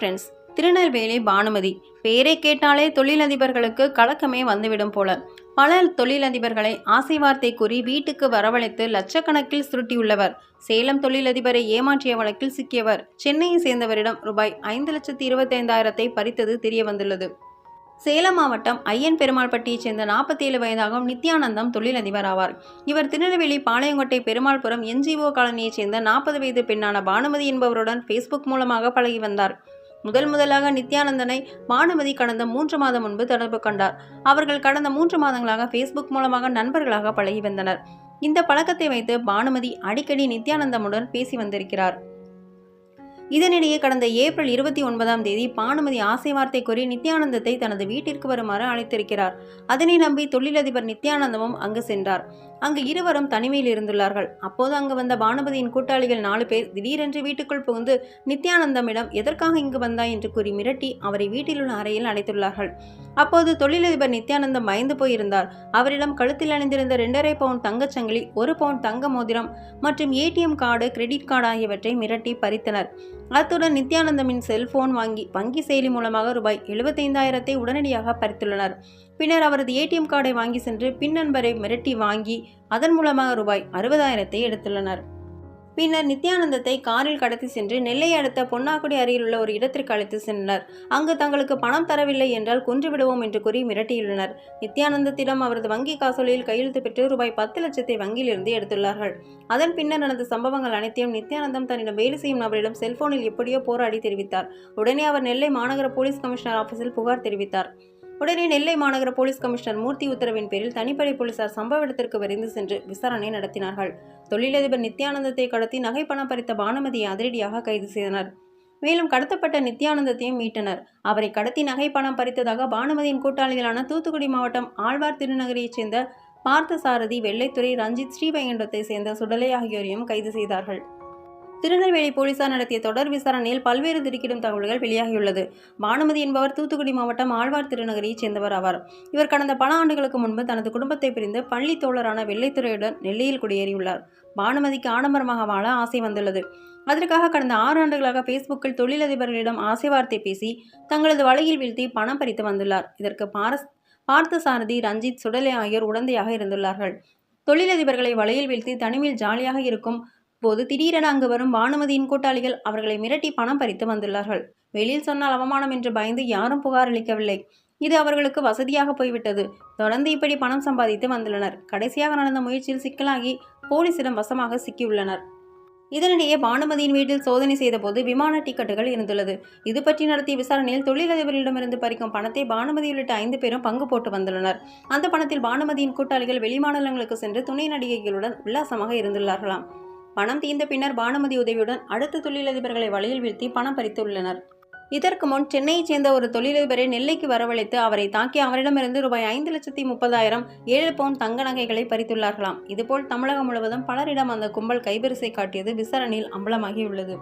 Friends Tirunelveli Bhanumathi. பெயரை கேட்டாலே தொழிலதிபர்களுக்கு கலக்கமே வந்துவிடும் போல. பல தொழிலதிபர்களை ஆசை வார்த்தை கூறி வீட்டுக்கு வரவழைத்து லட்சக்கணக்கில் சுருட்டியுள்ளவர். சேலம் தொழிலதிபரை ஏமாற்றிய வழக்கில் சிக்கியவர். சென்னையை சேர்ந்தவரிடம் ரூபாய் ஐந்து லட்சத்தி இருபத்தைந்தாயிரத்தை பறித்தது தெரிய வந்துள்ளது சேலம் மாவட்டம் ஐயன் பெருமாள்பட்டியைச் சேர்ந்த நாற்பத்தி ஏழு வயதாகும் நித்யானந்தம் தொழிலதிபர் ஆவார். இவர் திருநெல்வேலி பாளையங்கோட்டை பெருமாள்புரம் என்ஜிஓ காலனியைச் சேர்ந்த நாற்பது வயது பெண்ணான பானுமதி என்பவருடன் ஃபேஸ்புக் மூலமாக பழகி வந்தார். முதல் முதலாக நித்யானந்தனை பானுமதி கடந்த மூன்று மாதம் முன்பு தொடர்பு கொண்டார். அவர்கள் கடந்த மூன்று மாதங்களாக ஃபேஸ்புக் மூலமாக நண்பர்களாக பழகி வந்தனர். இந்த பழக்கத்தை வைத்து பானுமதி அடிக்கடி நித்யானந்தமுடன் பேசி வந்திருக்கிறார். இதனிடையே கடந்த ஏப்ரல் இருபத்தி ஒன்பதாம் தேதி பானுமதி ஆசை வார்த்தை கூறி நித்யானந்தத்தை தனது வீட்டிற்கு வருமாறு அழைத்திருக்கிறார். அதனை நம்பி தொழிலதிபர் நித்யானந்தமும் அங்கு சென்றார். அங்கு இருவரும் தனிமையில் இருந்துள்ளார்கள் அப்போது அங்கு வந்த பானுபதியின் கூட்டாளிகள் நாலு பேர் திடீரென்று வீட்டுக்குள் புகுந்து நித்யானந்தமிடம் எதற்காக இங்கு வந்தாய்? என்று கூறி மிரட்டி அவரை வீட்டில் உள்ள அறையில் அடைத்துள்ளார்கள். அப்போது தொழிலதிபர் நித்யானந்தம் பயந்து போயிருந்தார். அவரிடம் கழுத்தில் அணிந்திருந்த இரண்டரை பவுண்ட் தங்கச்சங்கிலி ஒரு பவுண்ட் தங்க மோதிரம் மற்றும் ஏடிஎம் கார்டு கிரெடிட் கார்டு ஆகியவற்றை மிரட்டி பறித்தனர். அத்துடன் நித்யானந்தமின் செல்போன் வாங்கி வங்கி செயலி மூலமாக ரூபாய் எழுபத்தைந்தாயிரத்தை உடனடியாக பறித்துள்ளனர். பின்னர் அவரது ஏடிஎம் கார்டை வாங்கி சென்று பின் நண்பரை மிரட்டி வாங்கி அதன் மூலமாக ரூபாய் அறுபதாயிரத்தை எடுத்துள்ளனர். பின்னர் நித்யானந்தத்தை காரில் கடத்தி சென்று நெல்லை அடுத்த பொன்னாக்குடி அருகில் உள்ள ஒரு இடத்திற்கு அழைத்து சென்றனர். அங்கு தங்களுக்கு பணம் தரவில்லை என்றால் கொன்றுவிடுவோம் என்று கூறி மிரட்டியுள்ளனர். நித்யானந்தத்திடம் அவரது வங்கி காசோலையில் கையெழுத்து பெற்று ரூபாய் பத்து லட்சத்தை வங்கியிலிருந்து எடுத்துள்ளார்கள். அதன் பின்னர் நடந்த சம்பவங்கள் அனைத்தையும் நித்யானந்தம் தன்னிடம் வேலை செய்யும் நபரிடம் செல்போனில் எப்படியோ போராடி தெரிவித்தார். உடனே அவர் நெல்லை மாநகர போலீஸ் கமிஷனர் ஆபீஸில் புகார் தெரிவித்தார். உடனே நெல்லை மாநகர போலீஸ் கமிஷனர் மூர்த்தி உத்தரவின் பேரில் தனிப்படை போலீசார் சம்பவ இடத்திற்கு விரைந்து சென்று விசாரணை நடத்தினார்கள். தொழிலதிபர் நித்யானந்தத்தை கடத்தி நகை பணம் பறித்த பானுமதியை அதிரடியாக கைது செய்தனர். மேலும் கடத்தப்பட்ட நித்யானந்தத்தையும் மீட்டனர். அவரை கடத்தி நகை பணம் பறித்ததாக பானுமதியின் கூட்டாளிகளான தூத்துக்குடி மாவட்டம் ஆழ்வார் திருநகரியைச் சேர்ந்த பார்த்தசாரதி வெள்ளைத்துறை ரஞ்சித் ஸ்ரீவைகுண்டத்தை சேர்ந்த சுடலை ஆகியோரையும் கைது செய்தார்கள். திருநெல்வேலி போலீசார் நடத்திய தொடர் விசாரணையில் பல்வேறு திடுக்கிடும் தகவல்கள் வெளியாகியுள்ளது. பானுமதி என்பவர் தூத்துக்குடி மாவட்டம் ஆழ்வார் திருநகரியைச் சேர்ந்தவர் ஆவார். இவர் கடந்த பல ஆண்டுகளுக்கு முன்பு தனது குடும்பத்தை பிரிந்து பள்ளி தோழரான வெள்ளைத்துறையுடன் நெல்லையில் குடியேறியுள்ளார். பானுமதிக்கு ஆடம்பரமாக வாழ ஆசை வந்துள்ளது. அதற்காக கடந்த ஆறு ஆண்டுகளாக ஃபேஸ்புக்கில் தொழிலதிபர்களிடம் ஆசை வார்த்தை பேசி தங்களது வலையில் வீழ்த்தி பணம் பறித்து வந்துள்ளார். இதற்கு பாரஸ் பார்த்தசாரதி ரஞ்சித் சுடலை ஆகியோர் உடந்தையாக இருந்துள்ளார்கள். தொழிலதிபர்களை வலையில் வீழ்த்தி தனிமையில் ஜாலியாக இருக்கும் போது திடீரென அங்கு வரும் பானுமதியின் கூட்டாளிகள் அவர்களை மிரட்டி பணம் பறித்து வந்துள்ளார்கள். வெளியில் சொன்னால் அவமானம் என்று பயந்து யாரும் புகார் அளிக்கவில்லை. இது அவர்களுக்கு வசதியாக போய்விட்டது. தொடர்ந்து இப்படி பணம் சம்பாதித்து வந்துள்ளனர். கடைசியாக நடந்த முயற்சியில் சிக்கலாகி போலீசிடம் வசமாக சிக்கியுள்ளனர். இதனிடையே பானுமதியின் வீட்டில் சோதனை செய்தபோது விமான டிக்கெட்டுகள் இருந்துள்ளது. இது பற்றி நடத்திய விசாரணையில் தொழிலதிபரிடமிருந்து பறிக்கும் பணத்தை பானுமதி உள்ளிட்ட ஐந்து பேரும் பங்கு போட்டு வந்துள்ளனர். அந்த பணத்தில் பானுமதியின் கூட்டாளிகள் வெளிமாநிலங்களுக்கு சென்று துணை நடிகைகளுடன் உல்லாசமாக இருந்துள்ளார்களாம். பணம் தீர்ந்த பின்னர் பானுமதி உதவியுடன் அடுத்த தொழிலதிபர்களை வலையில் வீழ்த்தி பணம் பறித்துள்ளனர். இதற்கு முன் சென்னையைச் சேர்ந்த ஒரு தொழிலதிபரை நெல்லைக்கு வரவழைத்து அவரை தாக்கி அவரிடமிருந்து ரூபாய் ஐந்து லட்சத்தி முப்பதாயிரம் ஏழு பவுன் தங்க நகைகளை பறித்துள்ளார்களாம். இதுபோல் தமிழகம் முழுவதும் பலரிடம் அந்த கும்பல் கைபரிசை காட்டியது விசாரணையில் அம்பலமாகியுள்ளது.